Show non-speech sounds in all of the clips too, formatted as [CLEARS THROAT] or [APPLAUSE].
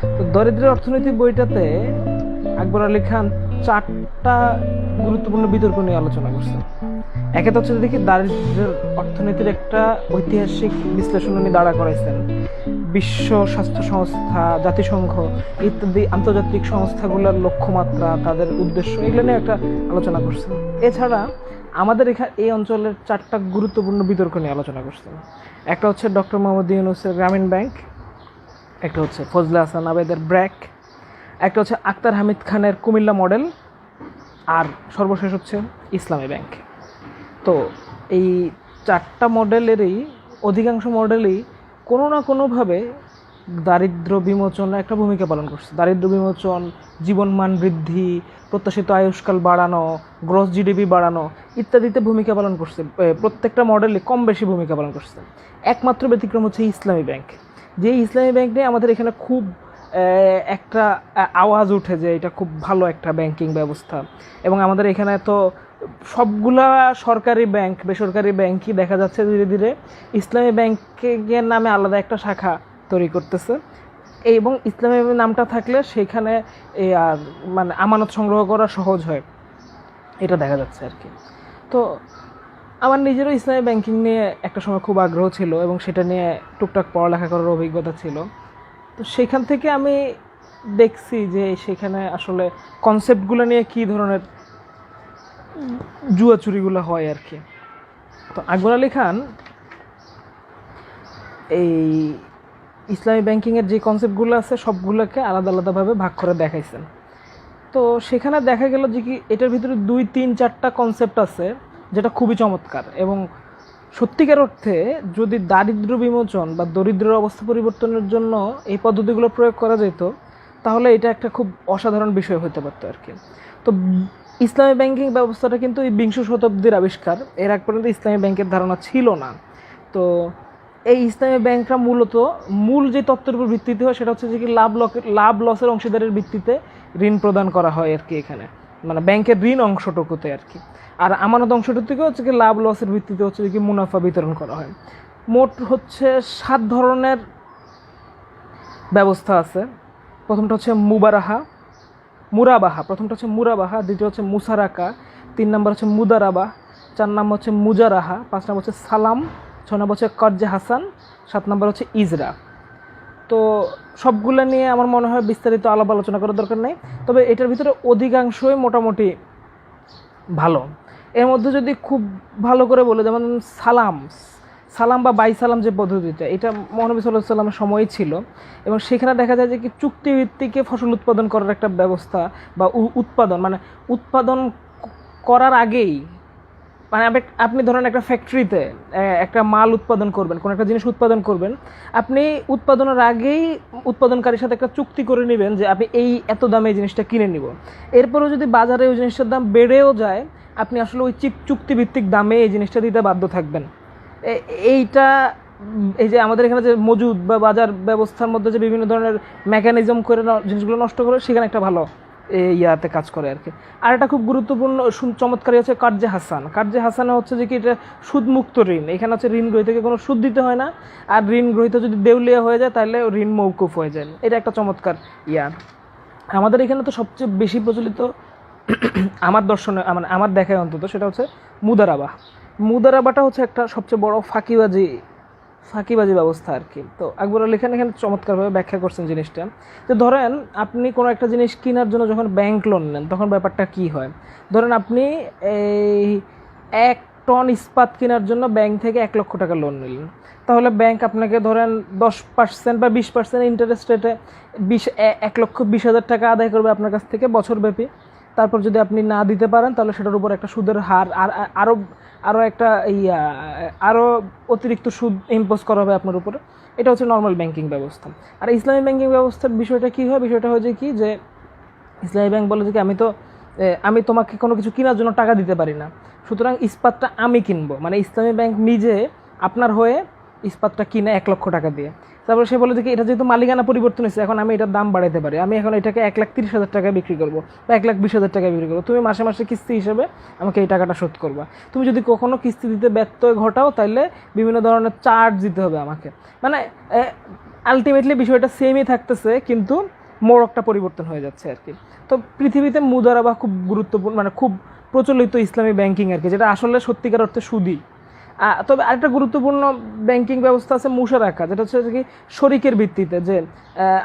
তো অর্থনীতি বইটাতে আকবর আলী খান চারটা গুরুত্বপূর্ণ বিতর্ক নিয়ে আলোচনা করছেন। একে তো হচ্ছে দেখি দারিদ্রের অর্থনীতির একটা ঐতিহাসিক বিশ্লেষণ উনি দাঁড়া করাইছেন। বিশ্ব স্বাস্থ্য সংস্থা, জাতিসংঘ ইত্যাদি আন্তর্জাতিক সংস্থাগুলোর লক্ষ্যমাত্রা, তাদের উদ্দেশ্য, এগুলো নিয়ে একটা আলোচনা করছেন। এছাড়া আমাদের এখানে এই অঞ্চলের চারটা গুরুত্বপূর্ণ বিতর্ক নিয়ে আলোচনা করছেন। একটা হচ্ছে ডক্টর মোহাম্মদ ইউনুসের গ্রামীণ ব্যাংক একটা হচ্ছে ফজলে হাসান আবেদের ব্র্যাক, একটা হচ্ছে আক্তার হামিদ খানের কুমিল্লা মডেল, আর সর্বশেষ হচ্ছে ইসলামী ব্যাংক। তো এই চারটা মডেলেরই, অধিকাংশ মডেলই কোনো না কোনোভাবে দারিদ্র বিমোচনে একটা ভূমিকা পালন করছে। দারিদ্র বিমোচন জীবনমান বৃদ্ধি, প্রত্যাশিত আয়ুষ্কাল বাড়ানো গ্রস জিডিপি বাড়ানো ইত্যাদিতে ভূমিকা পালন করছে। প্রত্যেকটা মডেলে কম বেশি ভূমিকা পালন করছে। একমাত্র ব্যতিক্রম হচ্ছে ইসলামী ব্যাংক। যে ইসলামী ব্যাংক নিয়ে আমাদের এখানে খুব একটা আওয়াজ উঠে যে এটা খুব ভালো একটা ব্যাংকিং ব্যবস্থা। এবং আমাদের এখানে তো সবগুলা সরকারি ব্যাংক বেসরকারি ব্যাংকই দেখা যাচ্ছে ধীরে ধীরে ইসলামী ব্যাংকের নামে আলাদা একটা শাখা তৈরি করতেছে। এবং ইসলামী নামটা থাকলে সেখানে মানে আমানত সংগ্রহ করা সহজ হয়। এটা দেখা যাচ্ছে আর কি। তো আমার নিজেরও ইসলামী ব্যাংকিং নিয়ে একটা সময় খুব আগ্রহ ছিল এবং সেটা নিয়ে টুকটাক পড়ালেখা করার অভিজ্ঞতা ছিল। তো সেখান থেকে আমি দেখছি যে সেখানে আসলে কনসেপ্টগুলো নিয়ে কী ধরনের জুয়াচুরিগুলো হয় আর কি। তো আকবর আলী খান এই ইসলামী ব্যাংকিংয়ের যে কনসেপ্টগুলো আছে সবগুলোকে আলাদা আলাদাভাবে ভাগ করে দেখাইছেন। তো সেখানে দেখা গেল যে কি এটার ভিতরে দুই, তিন, চারটা কনসেপ্ট আছে। যেটা খুবই চমৎকার এবং সত্যিকার অর্থে যদি দারিদ্র বিমোচন বা দরিদ্রের অবস্থা পরিবর্তনের জন্য এই পদ্ধতিগুলো প্রয়োগ করা যেত, তাহলে এটা একটা খুব অসাধারণ বিষয় হতে পারতো আর কি। তো ইসলামী ব্যাংকিং ব্যবস্থাটা কিন্তু এই বিংশ শতাব্দীর আবিষ্কার, এর আগ পর্যন্ত ইসলামী ব্যাংকের ধারণা ছিল না। তো এই ইসলামী ব্যাংকটা মূলত মূল যে তত্ত্বের উপর ভিত্তিতে হয় সেটা হচ্ছে যে কি লাভ লাভ লসের অংশীদারের ভিত্তিতে ঋণ প্রদান করা হয় আর কি এখানে। মানে ব্যাংকের ঋণ অংশটুকুতে আর কি। আর আমানত অংশটুকু থেকে হচ্ছে কি লাভ লসের ভিত্তিতে হচ্ছে কি মুনাফা বিতরণ করা হয়। মোট হচ্ছে সাত ধরনের ব্যবস্থা আছে। প্রথমটা হচ্ছে মুবারাহা, মুরাবাহা। প্রথমটা হচ্ছে মুরাবাহা, দ্বিতীয় হচ্ছে মুসারাকা, তিন নম্বর হচ্ছে মুদারাবা, চার নম্বর হচ্ছে মুজারাহা, পাঁচ নম্বর হচ্ছে সালাম ছয় নম্বর হচ্ছে কর্জে হাসান, সাত নম্বর হচ্ছে ইজরা। তো সবগুলো নিয়ে আমার মনে হয় বিস্তারিত আলাপ আলোচনা করার দরকার নেই। তবে এটার ভিতরে অধিকাংশই মোটামুটি ভালো। এর মধ্যে যদি খুব ভালো করে বলে, যেমন সালাম সালাম বা বাই সালাম যে পদ্ধতিটা, এটা মহানবী সাল্লাহ সাল্লামের সময়ই ছিল এবং সেখানে দেখা যায় যে কি চুক্তিভিত্তিকে ফসল উৎপাদন করার একটা ব্যবস্থা বা উৎপাদন মানে উৎপাদন করার আগেই মানে আপনি- ধরেন একটা ফ্যাক্টরিতে একটা মাল উৎপাদন করবেন, কোনো একটা জিনিস উৎপাদন করবেন, আপনি উৎপাদনের আগেই উৎপাদনকারীর সাথে একটা চুক্তি করে নেবেন যে আপনি এই এত দামে এই জিনিসটা কিনে নিব। এরপরেও যদি বাজারে ওই জিনিসটার দাম বেড়েও যায়, আপনি আসলে ওই চিপ চুক্তিভিত্তিক দামে এই জিনিসটা দিতে বাধ্য থাকবেন। এইটা, এই যে আমাদের এখানে যে মজুদ বা বাজার ব্যবস্থার মধ্যে যে বিভিন্ন ধরনের মেকানিজম করে জিনিসগুলো নষ্ট করে, সেখানে একটা ভালো ইয়াতে কাজ করে আর কি। আর একটা খুব গুরুত্বপূর্ণ সু- চমৎকারী হচ্ছে কার্যে হাসান। কার্যে হাসানে হচ্ছে যে কি, এটা সুদমুক্ত ঋণ। এখানে হচ্ছে ঋণ গ্রহীতাকে কোনো সুদ দিতে হয় না। আর ঋণ গ্রহীতা যদি দেউলিয়া হয়ে যায়, তাহলে ঋণ মৌকুফ হয়ে যায়। এটা একটা চমৎকার ইয়ার আমাদের এখানে তো সবচেয়ে বেশি প্রচলিত [CLEARS THROAT] আমার দর্শনে মানে আমার দেখায় অন্তত, সেটা হচ্ছে মুদারাবা মুদারাবাটা হচ্ছে একটা সবচেয়ে বড় ফাঁকিবাজি ফাঁকিবাজি ব্যবস্থা আর কি। তো আকবর আলী খান এখানে চমৎকারভাবে ব্যাখ্যা করছেন জিনিসটা। যে ধরেন আপনি কোনো একটা জিনিস কেনার জন্য যখন ব্যাংক লোন নেন, তখন ব্যাপারটা কি হয়? ধরেন আপনি এই এক টন ইস্পাত কেনার জন্য ব্যাংক থেকে এক লক্ষ টাকা লোন নিলেন। তাহলে ব্যাংক আপনাকে ধরেন দশ পার্সেন্ট বা বিশ পার্সেন্ট ইন্টারেস্ট রেটে বিশ এক লক্ষ বিশ হাজার টাকা আদায় করবে আপনার কাছ থেকে বছরব্যাপী। তারপর যদি আপনি না দিতে পারেন, তাহলে সেটার উপর একটা সুদের হার আর, আর- আরও আরও একটা ইয়া আরও অতিরিক্ত সুদ ইম্পোজ করা হবে আপনার উপরে। এটা হচ্ছে নর্মাল ব্যাংকিং ব্যবস্থা। আর ইসলামী ব্যাংকিং ব্যবস্থার বিষয়টা কী হয়? বিষয়টা যে কি যে, ইসলামী ব্যাংক বলে যে কি, আমি তো আমি তোমাকে কোনো কিছু কেনার জন্য টাকা দিতে পারি না। সুতরাং ইস্পাতটা আমি কিনবো। মানে ইসলামী ব্যাংক নিজে আপনার হয়ে ইস্পাতটা কিনে এক লক্ষ টাকা দিয়ে। তারপর সে বলে কি এটা যেহেতু মালিকানা পরিবর্তন হয়েছে, এখন আমি এটার দাম বাড়াতে পারি। আমি এখন এটাকে এক লাখ তিরিশ হাজার টাকায় বিক্রি করব বা এক লাখ বিশ হাজার টাকায় বিক্রি করব। তুমি মাসে মাসে কিস্তি হিসেবে আমাকে এই টাকাটা শোধ করবা। তুমি যদি কখনো কিস্তি দিতে ব্যত্যয় ঘটাও তাহলে বিভিন্ন ধরনের চার্জ দিতে হবে আমাকে। মানে আলটিমেটলি বিষয়টা সেমই থাকতেছে, কিন্তু মোড়কটা পরিবর্তন হয়ে যাচ্ছে আর কি। তো পৃথিবীতে মুদারাবা খুব গুরুত্বপূর্ণ মানে খুব প্রচলিত ইসলামী ব্যাংকিং আর কি, যেটা আসলে সত্যিকার অর্থে সুদি। তবে আরেকটা গুরুত্বপূর্ণ ব্যাংকিং ব্যবস্থা আছে মুশারাকা যেটা হচ্ছে কি শরিকের ভিত্তিতে যে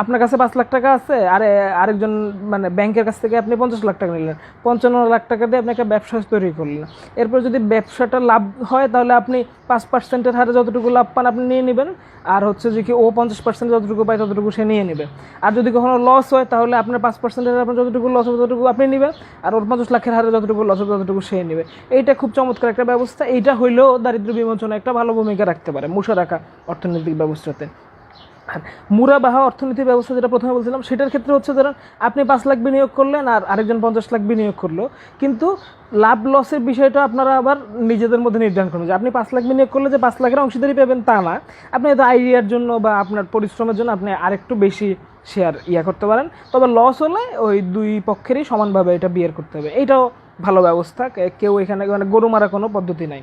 আপনার কাছে পাঁচ লাখ টাকা আছে, আর, আরেকজন মানে ব্যাংকের কাছ থেকে আপনি পঞ্চাশ লাখ টাকা নিলেন, পঞ্চান্ন লাখ টাকা দিয়ে আপনি একটা ব্যবসা তৈরি করলেন। এরপর যদি ব্যবসাটা লাভ হয়, তাহলে আপনি পাঁচ পার্সেন্টের হারে যতটুকু লাভ পান আপনি নিয়ে নেবেন, আর হচ্ছে যে কি ও পঞ্চাশ পার্সেন্ট যতটুকু পায় ততটুকু সে নিয়ে নেবে। আর যদি কখনো লস হয়, তাহলে আপনার পাঁচ পার্সেন্টের আপনার যতটুকু লস হবে ততটুকু আপনি নেবেন আর ওর পঞ্চাশ লাখের হারে যতটুকু লস হবে ততটুকু সে নেবে। এইটা খুব চমৎকার একটা ব্যবস্থা, এইটা হইলেও দারিদ্র বিমোচনে একটা ভালো ভূমিকা রাখতে পারে মুশারাকা অর্থনৈতিক ব্যবস্থাতে। আর মুরাবাহা অর্থনীতি ব্যবস্থা যেটা প্রথমে বলছিলাম, সেটার ক্ষেত্রে হচ্ছে ধরেন, আপনি পাঁচ লাখ বিনিয়োগ করলেন আর আরেকজন পঞ্চাশ লাখ বিনিয়োগ করল। কিন্তু লাভ লসের বিষয়টা আপনারা আবার নিজেদের মধ্যে নির্ধারণ করবেন যে আপনি পাঁচ লাখ বিনিয়োগ করলে যে পাঁচ লাখের অংশীদারি পাবেন তা না। আপনি হয়তো আইডিয়ার জন্য বা আপনার পরিশ্রমের জন্য আপনি আরেকটু বেশি শেয়ার ইয়া করতে পারেন। তবে লস হলে ওই দুই পক্ষেরই সমানভাবে এটা বিয়ার করতে হবে। এইটাও ভালো ব্যবস্থা কেউ এখানে মানে গরু মারা কোনো পদ্ধতি নাই।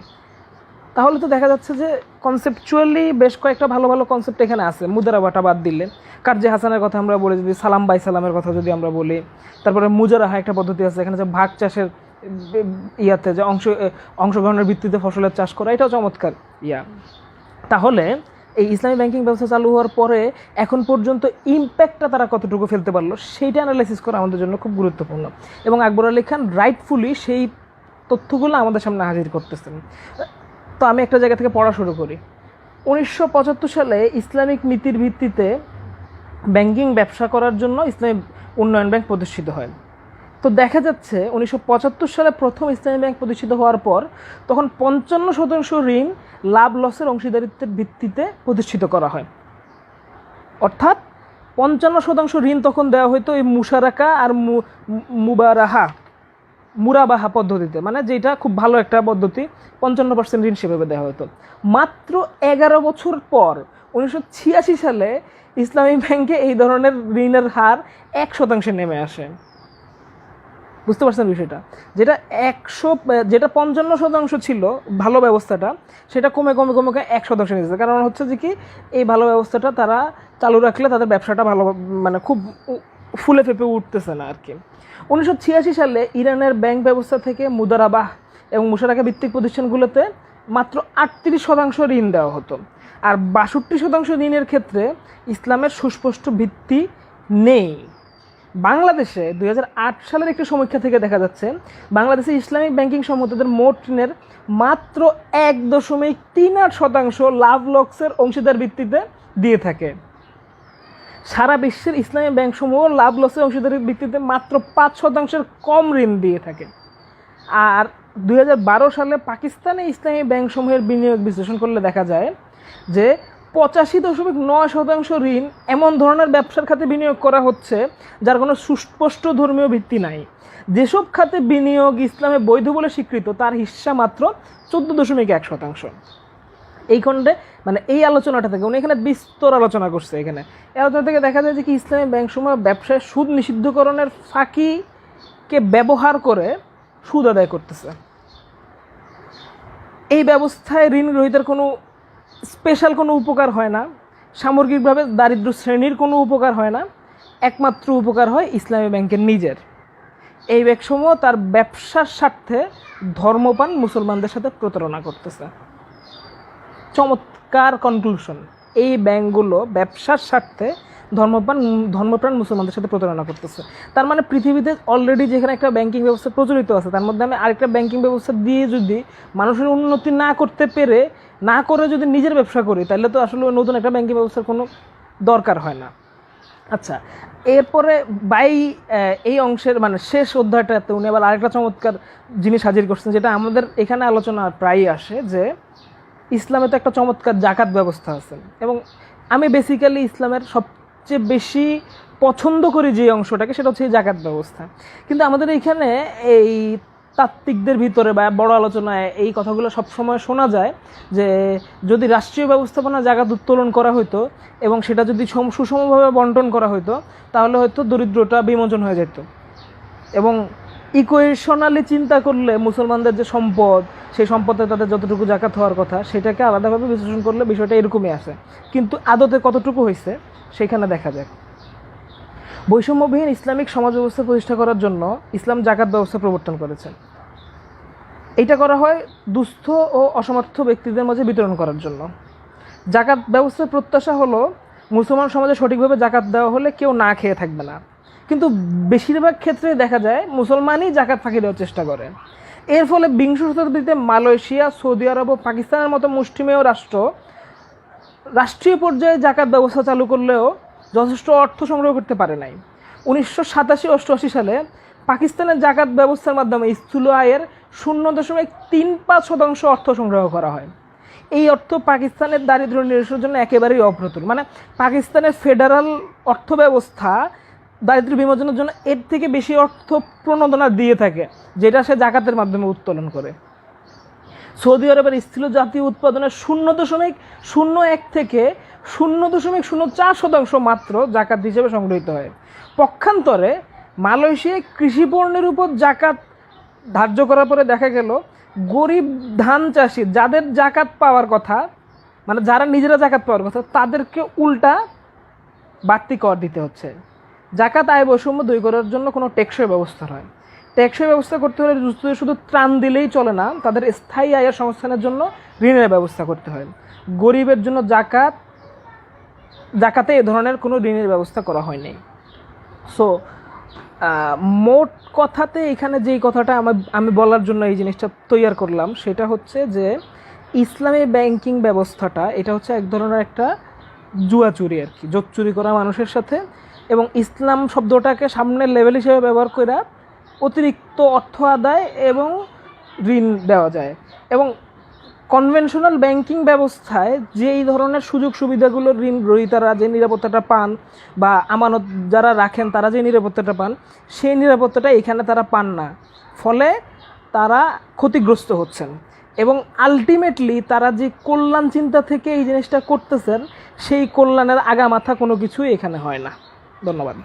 তাহলে তো দেখা যাচ্ছে যে কনসেপচুয়ালি বেশ কয়েকটা ভালো ভালো কনসেপ্ট এখানে আছে। মুদারাবাটা বাদ দিলে কার্জে হাসানের কথা আমরা বলি যদি, সালাম বাই সালামের কথা যদি আমরা বলি, তারপরে মুজারাহা একটা পদ্ধতি আছে, এখানে যে ভাগ চাষের ইয়াতে যে অংশ অংশগ্রহণের ভিত্তিতে ফসলের চাষ করা, এটাও চমৎকার। ইয়া। তাহলে এই ইসলামী ব্যাংকিং ব্যবস্থা চালু হওয়ার পরে এখন পর্যন্ত ইম্প্যাক্টটা তারা কতটুকু ফেলতে পারল, সেইটা অ্যানালাইসিস করা আমাদের জন্য খুব গুরুত্বপূর্ণ। এবং আকবর আলী খান রাইটফুলি সেই তথ্যগুলো আমাদের সামনে হাজির করতেছেন। তো আমি একটা জায়গা থেকে পড়া শুরু করি। উনিশশো পঁচাত্তর সালে ইসলামিক নীতির ভিত্তিতে ব্যাংকিং ব্যবসা করার জন্য ইসলামী উন্নয়ন ব্যাংক প্রতিষ্ঠিত হয়। তো দেখা যাচ্ছে উনিশশো পঁচাত্তর সালে প্রথম ইসলামী ব্যাংক প্রতিষ্ঠিত হওয়ার পর তখন পঞ্চান্ন শতাংশ ঋণ লাভ লসের অংশীদারিত্বের ভিত্তিতে প্রতিষ্ঠিত করা হয়। অর্থাৎ পঞ্চান্ন শতাংশ ঋণ তখন দেওয়া হতো এই মুশারাকা আর মুবারাহা। মুরাবাহা পদ্ধতিতে মানে যেটা খুব ভালো একটা পদ্ধতি, পঞ্চান্ন পার্সেন্ট ঋণ সেভাবে দেওয়া হতো। মাত্র এগারো বছর পর উনিশশো ছিয়াশি সালে ইসলামী ব্যাংকে এই ধরনের ঋণের হার এক শতাংশে নেমে আসে। বুঝতে পারছেন বিষয়টা? যেটা একশো, যেটা পঞ্চান্ন শতাংশ ছিল ভালো ব্যবস্থাটা, সেটা কমে কমে কমে কমে এক শতাংশ নিয়েছে কারণ হচ্ছে যে কি, এই ভালো ব্যবস্থাটা তারা চালু রাখলে তাদের ব্যবসাটা ভালো মানে খুব ফুলে ফেপে উঠতেছে না আর কি। উনিশশো ছিয়াশি সালে ইরানের ব্যাংক ব্যবস্থা থেকে মুদারাবাহ এবং মুশারাকা ভিত্তিক প্রতিষ্ঠানগুলোতে মাত্র আটত্রিশ শতাংশ ঋণ দেওয়া হতো। আর বাষট্টি শতাংশ ঋণের ক্ষেত্রে ইসলামের সুস্পষ্ট ভিত্তি নেই। বাংলাদেশে দু হাজার আট সালের একটি সমীক্ষা থেকে দেখা যাচ্ছে, বাংলাদেশে ইসলামিক ব্যাংকিং সম্মতদের মোট ঋণের মাত্র এক দশমিক তিন আট শতাংশ লাভ লক্সের অংশীদার ভিত্তিতে দিয়ে থাকে। সারা বিশ্বের ইসলামী ব্যাংকসমূহ লাভ লসের অংশীদারির ভিত্তিতে মাত্র পাঁচ শতাংশের কম ঋণ দিয়ে থাকে। আর দু হাজার বারো সালে পাকিস্তানে ইসলামী ব্যাংকসমূহের বিনিয়োগ বিশ্লেষণ করলে দেখা যায় যে পঁচাশি দশমিক নয় শতাংশ ঋণ এমন ধরনের ব্যবসার খাতে বিনিয়োগ করা হচ্ছে, যার কোনো সুস্পষ্ট ধর্মীয় ভিত্তি নাই। যেসব খাতে বিনিয়োগ ইসলামে বৈধ বলে স্বীকৃত, তার হিস্সা মাত্র চোদ্দ দশমিক এক শতাংশ। এই খণ্ডে মানে এই আলোচনাটা থেকে, উনি এখানে বিস্তর আলোচনা করছে এখানে। এই আলোচনা থেকে দেখা যায় যে কি, ইসলামী ব্যাংক সময় ব্যবসায় সুদ নিষিদ্ধকরণের ফাঁকিকে ব্যবহার করে সুদ আদায় করতেছে। এই ব্যবস্থায় ঋণ গ্রহীতার কোনো স্পেশাল কোনো উপকার হয় না। সামগ্রিকভাবে দারিদ্র শ্রেণির কোনো উপকার হয় না। একমাত্র উপকার হয় ইসলামী ব্যাংকের নিজের। এই ব্যাংকসমূহ তার ব্যবসার স্বার্থে ধর্মপান মুসলমানদের সাথে প্রতারণা করতেছে। চমৎকার কনক্লুশন এই ব্যাংকগুলো ব্যবসার স্বার্থে ধর্মপ্রাণ ধর্মপ্রাণ মুসলমানদের সাথে প্রতারণা করতেছে। তার মানে পৃথিবীতে অলরেডি যেখানে একটা ব্যাংকিং ব্যবস্থা প্রচলিত আছে, তার মধ্যে আমি আরেকটা ব্যাংকিং ব্যবস্থা দিয়ে যদি মানুষের উন্নতি না করতে পেরে, না করে যদি নিজের ব্যবসা করি, তাহলে তো আসলে নতুন একটা ব্যাংকিং ব্যবস্থার কোনো দরকার হয় না। আচ্ছা এরপরে বাই এই অংশের মানে শেষ অধ্যায়টাতে উনি আবার আরেকটা চমৎকার জিনিস হাজির করছেন, যেটা আমাদের এখানে আলোচনা প্রায়ই আসে যে ইসলামে তো একটা চমৎকার জাকাত ব্যবস্থা আছে। এবং আমি বেসিক্যালি ইসলামের সবচেয়ে বেশি পছন্দ করি যে অংশটাকে, সেটা হচ্ছে জাকাত ব্যবস্থা। কিন্তু আমাদের এইখানে এই তাত্ত্বিকদের ভিতরে বা বড় আলোচনায় এই কথাগুলো সবসময় শোনা যায় যে যদি রাষ্ট্রীয় ব্যবস্থাপনা জাকাত উত্তোলন করা হতো এবং সেটা যদি সুষমভাবে বন্টন করা হতো তাহলে হয়তো দরিদ্রতা বিমোচন হয়ে যেত। এবং ইকুয়েশনালি চিন্তা করলে মুসলমানদের যে সম্পদ, সেই সম্পদে তাদের যতটুকু জাকাত হওয়ার কথা, সেটাকে আলাদাভাবে বিশ্লেষণ করলে বিষয়টা এরকমই আসে কিন্তু আদতে কতটুকু হয়েছে সেখানে দেখা যায় বৈষম্যবিহীন ইসলামিক সমাজ ব্যবস্থা প্রতিষ্ঠা করার জন্য ইসলাম জাকাত ব্যবস্থা প্রবর্তন করেছে। এটা করা হয় দুস্থ ও অসমর্থ ব্যক্তিদের মাঝে বিতরণ করার জন্য। জাকাত ব্যবস্থার প্রত্যাশা হলো, মুসলমান সমাজে সঠিকভাবে জাকাত দেওয়া হলে কেউ না খেয়ে থাকবে না। কিন্তু বেশিরভাগ ক্ষেত্রে দেখা যায় মুসলমানই জাকাত ফাঁকি দেওয়ার চেষ্টা করে। এর ফলে বিংশ শতাব্দীতে মালয়েশিয়া, সৌদি আরব ও পাকিস্তানের মতো মুষ্টিমেয় রাষ্ট্র রাষ্ট্রীয় পর্যায়ে জাকাত ব্যবস্থা চালু করলেও যথেষ্ট অর্থ সংগ্রহ করতে পারে নাই। উনিশশো সাতাশি অষ্টআশি সালে পাকিস্তানের জাকাত ব্যবস্থার মাধ্যমে স্থূল আয়ের শূন্য দশমিক তিন পাঁচ শতাংশ অর্থ সংগ্রহ করা হয়। এই অর্থ পাকিস্তানের দারিদ্র্য নিরসনের জন্য একেবারেই অপ্রতুল। মানে পাকিস্তানের ফেডারাল অর্থ ব্যবস্থা দারিদ্র্য বিমোচনের জন্য এর থেকে বেশি অর্থ প্রণোদনা দিয়ে থাকে, যেটা সে জাকাতের মাধ্যমে উত্তোলন করে। সৌদি আরবের স্থির জাতীয় উৎপাদনের শূন্য দশমিক শূন্য এক থেকে শূন্য দশমিক শূন্য চার শতাংশ মাত্র জাকাত হিসেবে সংগৃহীত হয়। পক্ষান্তরে মালয়েশিয়ায় কৃষি পণ্যের উপর জাকাত ধার্য করার পরে দেখা গেল, গরিব ধান চাষি যাদের জাকাত পাওয়ার কথা মানে যারা নিজেরা জাকাত পাওয়ার কথা, তাদেরকে উল্টা বাড়তি কর দিতে হচ্ছে। জাকাত আয় বৈষম্য দূর করার জন্য কোনো টেকসই ব্যবস্থা নয়। টেকসই ব্যবস্থা করতে হলে শুধু ত্রাণ দিলেই চলে না, তাদের স্থায়ী আয়ের সংস্থানের জন্য ঋণের ব্যবস্থা করতে হয়। গরিবের জন্য জাকাত, জাকাতে এ ধরনের কোনো ঋণের ব্যবস্থা করা হয়নি সো মোট কথাতে এখানে যেই কথাটা আমার আমি বলার জন্য এই জিনিসটা তৈয়ার করলাম, সেটা হচ্ছে যে ইসলামী ব্যাংকিং ব্যবস্থাটা, এটা হচ্ছে এক ধরনের একটা জুয়া চুরি আর কি চুরি করা মানুষের সাথে এবং ইসলাম শব্দটাকে সামনের লেভেল হিসেবে ব্যবহার করে অতিরিক্ত অর্থ আদায় এবং ঋণ দেওয়া যায়। এবং কনভেনশনাল ব্যাংকিং ব্যবস্থায় যে এই ধরনের সুযোগ সুবিধাগুলো ঋণ গ্রহীতারা যে নিরাপত্তাটা পান বা আমানত যারা রাখেন তারা যে নিরাপত্তাটা পান, সেই নিরাপত্তাটা এখানে তারা পান না। ফলে তারা ক্ষতিগ্রস্ত হচ্ছেন। এবং আলটিমেটলি তারা যে কল্যাণ চিন্তা থেকে এই জিনিসটা করতেছেন, সেই কল্যাণের আগামাথা কোনো কিছুই এখানে হয় না। ধন্যবাদ।